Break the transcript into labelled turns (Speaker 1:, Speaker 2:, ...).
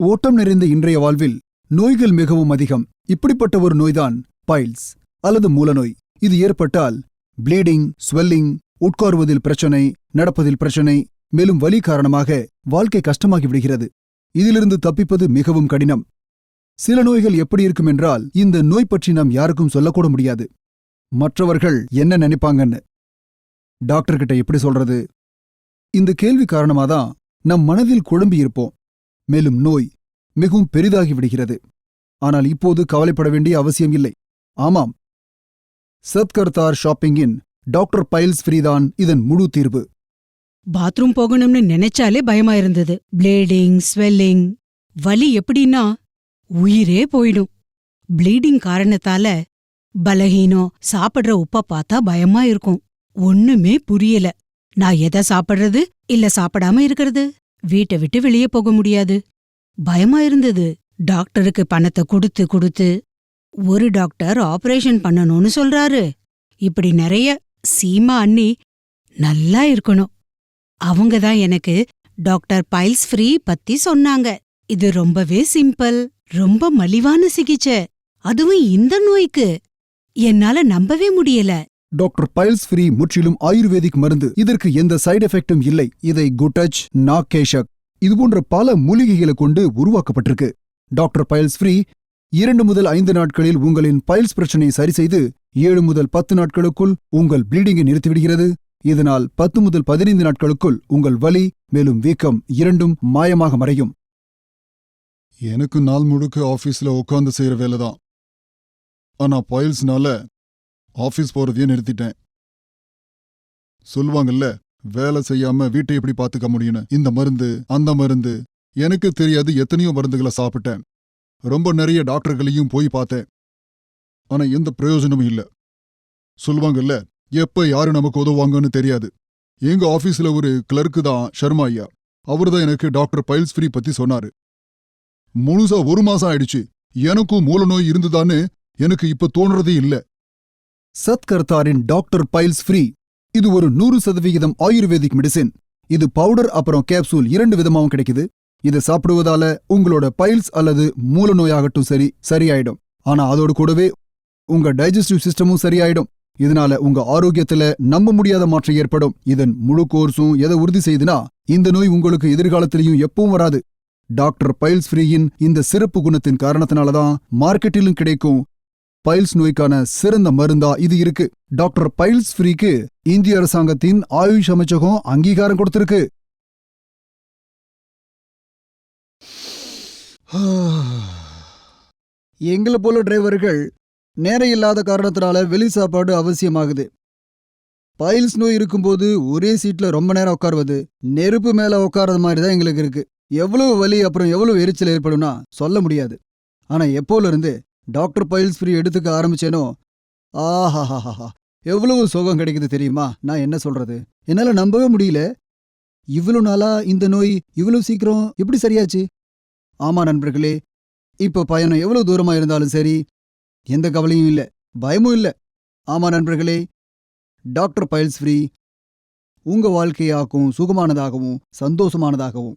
Speaker 1: ஓட்டம் நிறைந்த இன்றைய வாழ்வில் நோய்கள் மிகவும் அதிகம். இப்படிப்பட்ட ஒரு நோய்தான் பைல்ஸ் அல்லது மூலநோய். இது ஏற்பட்டால் பிளீடிங் ஸ்வெல்லிங் உட்காருவதில் பிரச்சனை நடப்பதில் பிரச்சனை மேலும் வலி காரணமாக வாழ்க்கை கஷ்டமாகி விடுகிறது. இதிலிருந்து தப்பிப்பது மிகவும் கடினம். சில நோய்கள் எப்படி இருக்கும் என்றால் இந்த நோய் பற்றி நாம் யாருக்கும் சொல்லக்கூட முடியாது. மற்றவர்கள் என்ன நினைப்பாங்கன்னு. டாக்டர்கிட்ட எப்படி சொல்றது? இந்த கேள்வி காரணமாதான் நம் மனதில் குழம்பி இருப்போம் மேலும் நோய் மிகவும் பெரிதாகி விடுகிறது ஆனால் இப்போது கவலைப்பட வேண்டிய அவசியம் இல்லை ஆமாம். சத்கர்தார் ஷாப்பிங்கின் டாக்டர் பைல்ஸ் ஃப்ரீதான் இதன் முழு தீர்வு.
Speaker 2: பாத்ரூம் போகணும்னு நினைச்சாலே பயமா இருந்தது பிளேடிங் ஸ்வெல்லிங் வலி எப்படின்னா உயிரே போயிடும். ப்ளீடிங் காரணத்தால பலஹீனம் சாப்பிடுற உப்ப பார்த்தா பயமா இருக்கும் ஒண்ணுமே புரியல. நான் எதை சாப்பிடுறது? இல்ல சாப்பிடாம இருக்கிறது? வீட்டை விட்டு வெளியே போக முடியாது. பயமா இருந்தது. டாக்டருக்கு பணத்தை கொடுத்து கொடுத்து ஒரு டாக்டர் ஆபரேஷன் பண்ணணும்னு சொல்றாரு. இப்படி நிறைய சீமா அண்ணி நல்லா இருக்கணும். அவங்க தான் எனக்கு டாக்டர் பைல்ஸ் ஃப்ரீ பத்தி சொன்னாங்க. இது ரொம்பவே சிம்பிள் ரொம்ப மலிவான சிகிச்சை. அதுவும் இந்த நோய்க்கு. என்னால நம்பவே முடியல.
Speaker 1: டாக்டர் பைல்ஸ் ஃப்ரீ முற்றிலும் ஆயுர்வேதிக் மருந்து. இதற்கு எந்த சைடு எஃபெக்டும் இல்லை. இதை குட்டச் நாகேஷக் இதுபோன்ற பல மூலிகைகளை கொண்டு உருவாக்கப்பட்டிருக்கு. டாக்டர் பைல்ஸ் ஃப்ரீ இரண்டு முதல் ஐந்து நாட்களில் உங்களின் பைல்ஸ் பிரச்சனையை சரி செய்து ஏழு முதல் பத்து நாட்களுக்குள் உங்கள் ப்ளீடிங்கை நிறுத்திவிடுகிறது. இதனால் பத்து முதல் பதினைந்து நாட்களுக்குள் உங்கள் வலி மேலும் வீக்கம் இரண்டும் மாயமாக மறையும்.
Speaker 3: எனக்கு நாள் முழுக்க ஆஃபீஸ்ல உட்காந்து செய்யற வேலை தான் ஆனா பாயில்ஸ்னால ஆஃபீஸ் போறதையே நிறுத்திட்டேன். சொல்லுவாங்கல்ல வேலை செய்யாம வீட்டை எப்படி பாத்துக்க முடியும்னு. இந்த மருந்து அந்த மருந்து. எனக்கு தெரியாது எத்தனையோ மருந்துகளை சாப்பிட்டேன். ரொம்ப நிறைய டாக்டர்களையும் போய் பார்த்தேன். ஆனா எந்த பிரயோஜனமும் இல்ல. சொல்லுவாங்கல்ல எப்ப யாரு நமக்கு உதவுவாங்கன்னு தெரியாது. எங்க ஆபீஸ்ல ஒரு கிளர்க்கு தான் ஷர்மா ஐயா. அவர்தான் எனக்கு டாக்டர் பைல்ஸ் ஃப்ரீ பத்தி சொன்னாரு. முழுசா ஒரு மாசம் ஆயிடுச்சு. எனக்கும் மூல நோய் இருந்துதான்னு எனக்கு இப்ப தோணுறதே இல்ல.
Speaker 1: சத்கர்த்தாரின் டாக்டர் பைல்ஸ் ஃப்ரீ. இது ஒரு நூறு சதவிகிதம் ஆயுர்வேதிக் மெடிசின். இது பவுடர் அப்புறம் கேப்சூல் இரண்டு விதமாவும் கிடைக்குது. இதை சாப்பிடுவதால உங்களோட பைல்ஸ் அல்லது மூல நோயாகட்டும் சரி சரியாயிடும். ஆனா அதோடு கூடவே உங்க டைஜஸ்டிவ் சிஸ்டமும் சரியாயிடும். இதனால உங்க ஆரோக்கியத்துல நம்ப முடியாத மாற்றம் ஏற்படும். இதன் முழு கோர்ஸும் எதை உறுதி செய்துனா இந்த நோய் உங்களுக்கு எதிர்காலத்திலையும் எப்பவும் வராது. டாக்டர் பைல்ஸ் ஃப்ரீயின் இந்த சிறப்பு குணத்தின் காரணத்தினாலதான் மார்க்கெட்டிலும் கிடைக்கும் பைல்ஸ் நோய்க்கான சிறந்த மருந்தா இது இருக்கு. டாக்டர் பைல்ஸ் ஃப்ரீக்கு இந்திய அரசாங்கத்தின் ஆயுஷ் அமைச்சகம் அங்கீகாரம் கொடுத்திருக்கு. எங்களை போல டிரைவர்கள் நேரம் இல்லாத காரணத்தினால வெளி சாப்பாடு அவசியமாகுது. பைல்ஸ் நோய் இருக்கும்போது ஒரே சீட்ல ரொம்ப நேரம் உட்காருவது நெருப்பு மேல உட்கார்றது மாதிரி தான் எங்களுக்கு இருக்கு. எவ்வளவு வலி அப்புறம் எவ்வளவு எரிச்சல் ஏற்படும்னா சொல்ல முடியாது. ஆனா எப்போல இருந்து டாக்டர் பைல்ஸ் ஃப்ரீ எடுத்துக்க ஆரம்பிச்சேனோ? ஆஹாஹாஹா எவ்வளவு சோகம் கிடைக்குது தெரியுமா? நான் என்ன சொல்றது? என்னால நம்பவே முடியல. இவ்வளவு நாளா இந்த நோய் இவ்வளவு சீக்கிரம் எப்படி சரியாச்சு? ஆமா நண்பர்களே இப்ப பயணம் எவ்வளவு தூரமா இருந்தாலும் சரி எந்த கவலையும் இல்ல பயமும் இல்ல. ஆமா நண்பர்களே டாக்டர் பைல்ஸ் ஃப்ரீ. உங்க வாழ்க்கையாக்கும் சுகமானதாகவும் சந்தோஷமானதாகவும்.